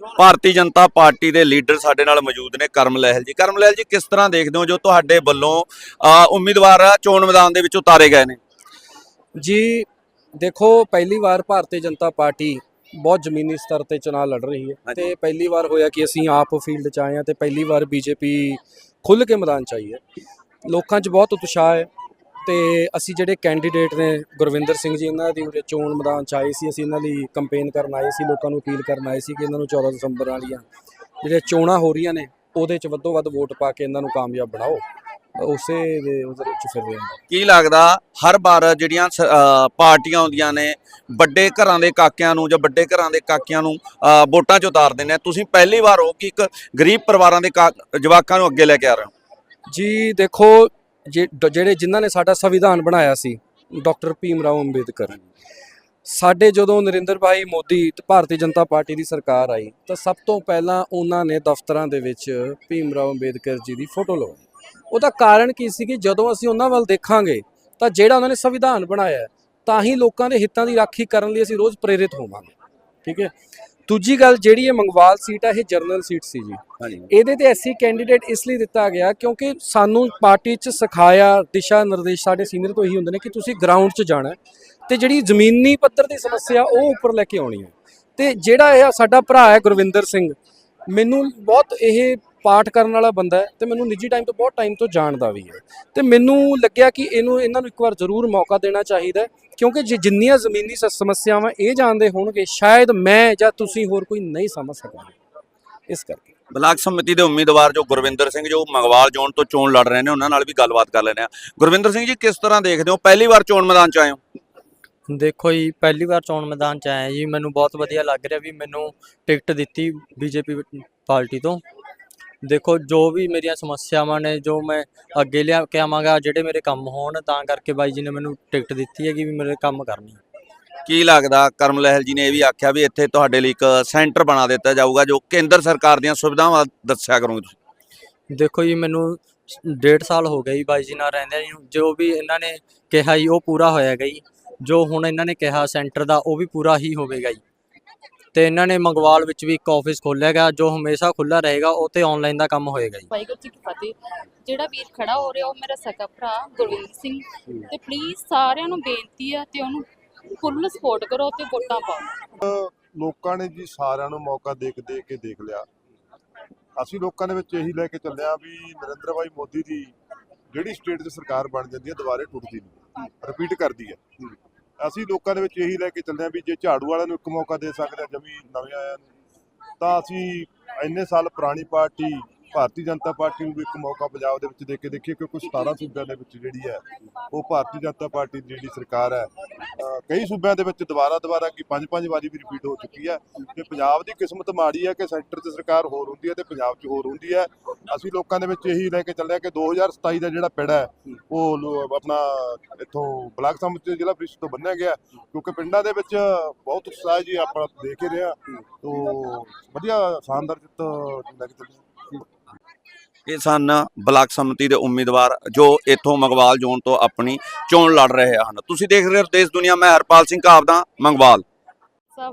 Bharatiya Janata party ਦੇ leader ਸਾਡੇ ਨਾਲ ਮੌਜੂਦ ਨੇ ਕਰਮ ਲਹਿਲ ਜੀ। ਕਰਮ ਲਹਿਲ ਜੀ ਕਿਸ ਤਰ੍ਹਾਂ ਦੇਖਦੇ ਹੋ ਜੋ ਤੁਹਾਡੇ ਵੱਲੋਂ ਉਮੀਦਵਾਰ ਚੋਣ ਮੈਦਾਨ ਦੇ ਵਿੱਚ ਉਤਾਰੇ ਗਏ ਨੇ? ਜੀ ਦੇਖੋ ਪਹਿਲੀ ਵਾਰ ਭਾਰਤੀ ਜਨਤਾ ਪਾਰਟੀ ਬਹੁਤ ਜ਼ਮੀਨੀ ਸਤਰ ਤੇ ਚੋਣਾਂ ਲੜ ਰਹੀ ਹੈ। ਤੇ ਪਹਿਲੀ ਵਾਰ ਹੋਇਆ ਕਿ ਅਸੀਂ ਆਪ ਫੀਲਡ 'ਚ ਆਏ ਹਾਂ ਤੇ ਪਹਿਲੀ ਵਾਰ ਬੀਜੇਪੀ ਖੁੱਲ੍ਹ ਕੇ ਮੈਦਾਨ 'ਚ ਆਈ ਹੈ। ਲੋਕਾਂ 'ਚ ਬਹੁਤ ਉਤਸ਼ਾਹ ਹੈ। ਤੇ ਅਸੀਂ ਜਿਹੜੇ ਕੈਂਡੀਡੇਟ ਨੇ ਗੁਰਵਿੰਦਰ ਸਿੰਘ ਜੀ ਇਹਨਾਂ ਦੀ ਉਰੇ ਚੋਣ ਮੈਦਾਨ 'ਚ ਆਏ ਸੀ ਅਸੀਂ ਇਹਨਾਂ ਲਈ ਕੈਂਪੇਨ ਕਰਨ ਆਏ ਸੀ ਲੋਕਾਂ ਨੂੰ ਅਪੀਲ ਕਰਨ ਆਏ ਸੀ ਕਿ ਇਹਨਾਂ ਨੂੰ 14 ਦਸੰਬਰ ਵਾਲੀਆਂ ਜਿਹੜੇ ਚੋਣਾਂ ਹੋ ਰਹੀਆਂ ਨੇ ਉਹਦੇ 'ਚ ਵੱਧੋ ਵੱਧ ਵੋਟ ਪਾ ਕੇ ਇਹਨਾਂ ਨੂੰ ਕਾਮਯਾਬ ਬਣਾਓ। ਉਸੇ ਦੇ ਉਹਦੇ ਵਿੱਚ ਫਿਰ ਰਹੇ ਹਾਂ। ਕੀ ਲੱਗਦਾ ਹਰ ਵਾਰ ਜਿਹੜੀਆਂ ਸ- ਪਾਰਟੀਆਂ ਆਉਂਦੀਆਂ ਨੇ ਵੱਡੇ ਘਰਾਂ ਦੇ ਕਾਕਿਆਂ ਨੂੰ ਜਾਂ ਵੱਡੇ ਘਰਾਂ ਦੇ ਕਾਕਿਆਂ ਨੂੰ ਅ, ਵੋਟਾਂ 'ਚ ਉਤਾਰਦੇ ਨੇ ਤੁਸੀਂ ਪਹਿਲੀ ਵਾਰ ਹੋ ਕਿ ਇੱਕ ਗਰੀਬ ਪਰਿਵਾਰਾਂ ਦੇ ਕਾ- ਜਵਾਕਾਂ ਨੂੰ ਅੱਗੇ ਲੈ ਕੇ ਆ ਰਹੇ ਹੋ? ਜੀ ਦੇਖੋ ਜਿਹੜੇ ਜਿਨ੍ਹਾਂ ਨੇ ਸਾਡਾ ਸੰਵਿਧਾਨ ਬਣਾਇਆ ਸੀ, ਡਾਕਟਰ ਭੀਮ ਰਾਓ ਅੰਬੇਦਕਰ। ਸਾਡੇ ਜਦੋਂ ਨਰਿੰਦਰ ਭਾਈ ਮੋਦੀ ਤੇ ਭਾਰਤੀ ਜਨਤਾ ਪਾਰਟੀ ਦੀ ਸਰਕਾਰ ਆਈ, ਤਾਂ ਸਭ ਤੋਂ ਪਹਿਲਾਂ ਉਹਨਾਂ ਨੇ ਦਫ਼ਤਰਾਂ ਦੇ ਵਿੱਚ ਭੀਮ ਰਾਓ ਅੰਬੇਦਕਰ ਜੀ ਦੀ ਫੋਟੋ ਲਗਾਈ ਉਹਦਾ ਕਾਰਨ ਕੀ ਸੀ ਕਿ ਜਦੋਂ ਅਸੀਂ ਉਹਨਾਂ ਵੱਲ ਦੇਖਾਂਗੇ, ਤਾਂ ਜਿਹੜਾ ਉਹਨਾਂ ਨੇ ਸੰਵਿਧਾਨ ਬਣਾਇਆ, ਤਾਂ ਹੀ ਲੋਕਾਂ ਦੇ ਹਿੱਤਾਂ ਦੀ ਰਾਖੀ ਕਰਨ ਲਈ ਅਸੀਂ ਰੋਜ਼ ਪ੍ਰੇਰਿਤ ਹੋਵਾਂਗੇ। ਠੀਕ ਹੈ? ਦੂਜੀ ਗੱਲ ਜਿਹੜੀ ਇਹ ਮੰਗਵਾਲ ਸੀਟ ਹੈ ਇਹ ਜਰਨਲ ਸੀਟ ਸੀ ਜੀ। ਹਾਂਜੀ। ਇਹਦੇ ਤੇ ਐਸੀ ਕੈਂਡੀਡੇਟ ਇਸ ਲਈ ਦਿੱਤਾ ਗਿਆ ਕਿਉਂਕਿ ਸਾਨੂੰ ਪਾਰਟੀ 'ਚ ਸਿਖਾਇਆ ਦਿਸ਼ਾ ਨਿਰਦੇਸ਼ ਸਾਡੇ ਸੀਨੀਅਰ ਤੋਂ ਇਹੀ ਹੁੰਦੇ ਨੇ ਕਿ ਤੁਸੀਂ ਗਰਾਊਂਡ 'ਚ ਜਾਣਾ ਤੇ ਜਿਹੜੀ ਜ਼ਮੀਨੀ ਪੱਧਰ ਦੀ ਸਮੱਸਿਆ ਉਹ ਉੱਪਰ ਲੈ ਕੇ ਆਉਣੀ ਹੈ। ਤੇ ਜਿਹੜਾ ਇਹ ਸਾਡਾ ਭਰਾ ਹੈ ਗੁਰਵਿੰਦਰ ਸਿੰਘ ਮੈਨੂੰ ਬਹੁਤ ਇਹ ਪਾਠ ਕਰਨ ਵਾਲਾ ਬੰਦਾ ਹੈ ਤੇ ਮੈਨੂੰ ਨਿੱਜੀ ਟਾਈਮ ਤੋਂ ਬਹੁਤ ਟਾਈਮ ਤੋਂ ਜਾਣਦਾ ਵੀ ਹੈ। ਤੇ ਮੈਨੂੰ ਲੱਗਿਆ ਕਿ ਇਹਨੂੰ ਇਹਨਾਂ ਨੂੰ ਇੱਕ ਵਾਰ ਜ਼ਰੂਰ ਮੌਕਾ ਦੇਣਾ ਚਾਹੀਦਾ ਕਿਉਂਕਿ ਜੇ ਜਿੰਨੀਆਂ ਜ਼ਮੀਨੀ ਸਮੱਸਿਆਵਾਂ ਇਹ ਜਾਣਦੇ ਹੋਣਗੇ ਸ਼ਾਇਦ ਮੈਂ ਜਾਂ ਤੁਸੀਂ ਹੋਰ ਕੋਈ ਨਹੀਂ ਸਮਝ ਸਕਦਾ ਇਸ ਕਰਕੇ। ਬਲਾਕ ਸਮਿਤੀ ਦੇ ਉਮੀਦਵਾਰ ਜੋ ਗੁਰਵਿੰਦਰ ਸਿੰਘ ਜੋ ਮੰਗਵਾਲ ਜ਼ੋਨ ਤੋਂ ਚੋਣ ਲੜ ਰਹੇ ਨੇ ਉਹਨਾਂ ਨਾਲ ਵੀ ਗੱਲਬਾਤ ਕਰ ਲੈਣੇ ਆ ਗੁਰਵਿੰਦਰ ਸਿੰਘ ਜੀ ਕਿਸ ਤਰ੍ਹਾਂ ਦੇਖਦੇ ਹੋ? ਪਹਿਲੀ ਵਾਰ ਚੋਣ ਮੈਦਾਨ 'ਚ ਆਏ ਹੋ? ਦੇਖੋ ਜੀ ਪਹਿਲੀ ਵਾਰ ਚੋਣ ਮੈਦਾਨ ਚ ਆਇਆ ਜੀ। ਮੈਨੂੰ ਬਹੁਤ ਵਧੀਆ ਲੱਗ ਰਿਹਾ ਵੀ ਮੈਨੂੰ ਟਿਕਟ ਦਿੱਤੀ ਬੀਜੇਪੀ ਪਾਰਟੀ ਤੋਂ। ਦੇਖੋ ਜੋ ਵੀ ਮੇਰੀਆਂ ਸਮੱਸਿਆਵਾਂ ਨੇ ਜੋ ਮੈਂ ਅੱਗੇ ਲਿਆ ਕੇ ਆਵਾਂਗਾ ਜਿਹੜੇ ਮੇਰੇ ਕੰਮ ਹੋਣ ਤਾਂ ਕਰਕੇ ਬਾਈ ਜੀ ਨੇ ਮੈਨੂੰ ਟਿਕਟ ਦਿੱਤੀ ਹੈਗੀ ਵੀ ਮੇਰੇ ਕੰਮ ਕਰਨੀ ਕੀ ਲੱਗਦਾ ਕਰਮ ਲਹਿਲ ਜੀ ਨੇ ਇਹ ਵੀ ਆਖਿਆ ਵੀ ਇੱਥੇ ਤੁਹਾਡੇ ਲਈ ਇੱਕ ਸੈਂਟਰ ਬਣਾ ਦਿੱਤਾ ਜਾਊਗਾ ਜੋ ਕੇਂਦਰ ਸਰਕਾਰ ਦੀਆਂ ਸੁਵਿਧਾਵਾਂ ਦੱਸਿਆ ਕਰੋਗੇ ਤੁਸੀਂ? ਦੇਖੋ ਜੀ ਮੈਨੂੰ ਡੇਢ ਸਾਲ ਹੋ ਗਏ ਜੀ ਬਾਈ ਜੀ ਨਾਲ ਰਹਿੰਦੇ ਜੀ। ਜੋ ਵੀ ਇਹਨਾਂ ਨੇ ਕਿਹਾ ਜੀ ਉਹ ਪੂਰਾ ਹੋਇਆਗਾ ਜੀ। ਜੋ ਹੁਣ ਇਹਨਾਂ ਨੇ ਕਿਹਾ ਸੈਂਟਰ ਦਾ ਉਹ ਵੀ ਪੂਰਾ ਹੀ ਹੋਵੇਗਾ ਜੀ। ਤੇ ਇਹਨਾਂ ਨੇ ਮੰਗਵਾਲ ਵਿੱਚ ਵੀ ਇੱਕ ਆਫਿਸ ਖੋਲ੍ਹਿਆਗਾ ਜੋ ਹਮੇਸ਼ਾ ਖੁੱਲਾ ਰਹੇਗਾ ਉਹ ਤੇ ਆਨਲਾਈਨ ਦਾ ਕੰਮ ਹੋਏਗਾ ਜੀ। ਵਾਹਿਗੁਰੂ ਜੀ ਕੀ ਫਤਿਹ। ਜਿਹੜਾ ਵੀਰ ਖੜਾ ਹੋ ਰਿਹਾ ਉਹ ਮੇਰਾ ਸਕਾ ਭਰਾ ਗੁਰਵਿੰਦਰ ਸਿੰਘ। ਤੇ ਪਲੀਜ਼ ਸਾਰਿਆਂ ਨੂੰ ਬੇਨਤੀ ਆ ਤੇ ਉਹਨੂੰ ਫੁੱਲ ਸਪੋਰਟ ਕਰੋ ਤੇ ਵੋਟਾਂ ਪਾਓ। ਲੋਕਾਂ ਨੇ ਜੀ ਸਾਰਿਆਂ ਨੂੰ ਮੌਕਾ ਦੇਖ ਦੇਖ ਕੇ ਦੇਖ ਲਿਆ। ਅਸੀਂ ਲੋਕਾਂ ਦੇ ਵਿੱਚ ਇਹੀ ਲੈ ਕੇ ਚੱਲਿਆ ਵੀ ਨਰਿੰਦਰ ਭਾਈ ਮੋਦੀ ਦੀ ਜਿਹੜੀ ਸਟੇਟ 'ਚ ਸਰਕਾਰ ਬਣ ਜਾਂਦੀ ਹੈ ਦੁਬਾਰੇ ਟੁੱਟਦੀ ਨਹੀਂ। ਰਿਪੀਟ ਕਰਦੀ ਹੈ। ਅਸੀਂ ਲੋਕਾਂ ਦੇ ਵਿੱਚ ਇਹੀ ਲੈ ਕੇ ਚੱਲਿਆ ਵੀ ਜੇ ਝਾੜੂ ਵਾਲਿਆਂ ਨੂੰ ਇੱਕ ਮੌਕਾ ਦੇ ਸਕਦੇ ਆ ਜਮੀ ਨਵੇਂ ਆਇਆਂ ਨੂੰ, ਤਾਂ ਅਸੀਂ ਇੰਨੇ ਸਾਲ ਪੁਰਾਣੀ ਪਾਰਟੀ, ਭਾਰਤੀ ਜਨਤਾ ਪਾਰਟੀ ਨੂੰ ਵੀ ਇੱਕ ਮੌਕਾ ਪੰਜਾਬ ਦੇ ਵਿੱਚ ਦੇ ਕੇ ਦੇਖੀਏ, ਕਿਉਂਕਿ 17 ਸੂਬਿਆਂ ਦੇ ਵਿੱਚ ਜਿਹੜੀ ਹੈ, ਉਹ ਭਾਰਤੀ ਜਨਤਾ ਪਾਰਟੀ ਦੀ ਜਿਹੜੀ ਸਰਕਾਰ ਹੈ ਕਈ ਸੂਬਿਆਂ ਦੇ ਵਿੱਚ ਦੁਬਾਰਾ ਦੁਬਾਰਾ ਕੀ ਪੰਜ ਪੰਜ ਵਾਰੀ ਵੀ ਰਿਪੀਟ ਹੋ ਚੁੱਕੀ ਹੈ ਤੇ ਪੰਜਾਬ ਦੀ ਕਿਸਮਤ ਮਾੜੀ ਹੈ ਕਿ ਸੈਂਟਰ 'ਚ ਸਰਕਾਰ ਹੋਰ ਹੁੰਦੀ ਹੈ ਤੇ ਪੰਜਾਬ 'ਚ ਹੋਰ ਹੁੰਦੀ ਹੈ। ਅਸੀਂ ਲੋਕਾਂ ਦੇ ਵਿੱਚ ਇਹੀ ਲੈ ਕੇ ਚੱਲਿਆ ਕਿ 2027 ਦਾ ਜਿਹੜਾ ਪਿੜਾ ਹੈ, ਉਹ ਆਪਣਾ ਇੱਥੋਂ ਬਲਾਕ ਸਮਿਤੀ ਜ਼ਿਲ੍ਹਾ ਪ੍ਰੀਸ਼ਦ ਤੋਂ ਬੰਨਿਆ ਗਿਆ ਕਿਉਂਕਿ ਪਿੰਡਾਂ ਦੇ ਵਿੱਚ ਬਹੁਤ ਉਤਸ਼ਾਹ ਜੀ, ਆਪਾਂ ਦੇਖ ਹੀ ਰਿਹਾ ਤੋਂ ਵਧੀਆ ਸ਼ਾਨਦਾਰ ਜਿੱਤ ਲੈ ਕੇ ਇਹ ਸਨ ਬਲਾਕ ਸਮਿਤੀ ਦੇ ਉਮੀਦਵਾਰ ਜੋ ਇੱਥੋਂ ਮੰਗਵਾਲ ਜ਼ੋਨ ਤੋਂ ਆਪਣੀ ਚੋਣ ਲੜ ਰਹੇ ਹਨ। ਤੁਸੀਂ ਦੇਖ ਰਹੇ ਹੋ ਦੇਸ਼ ਦੁਨੀਆ, ਮੈਂ ਹਰਪਾਲ ਸਿੰਘ ਕਾਬਦਾ ਮੰਗਵਾਲ।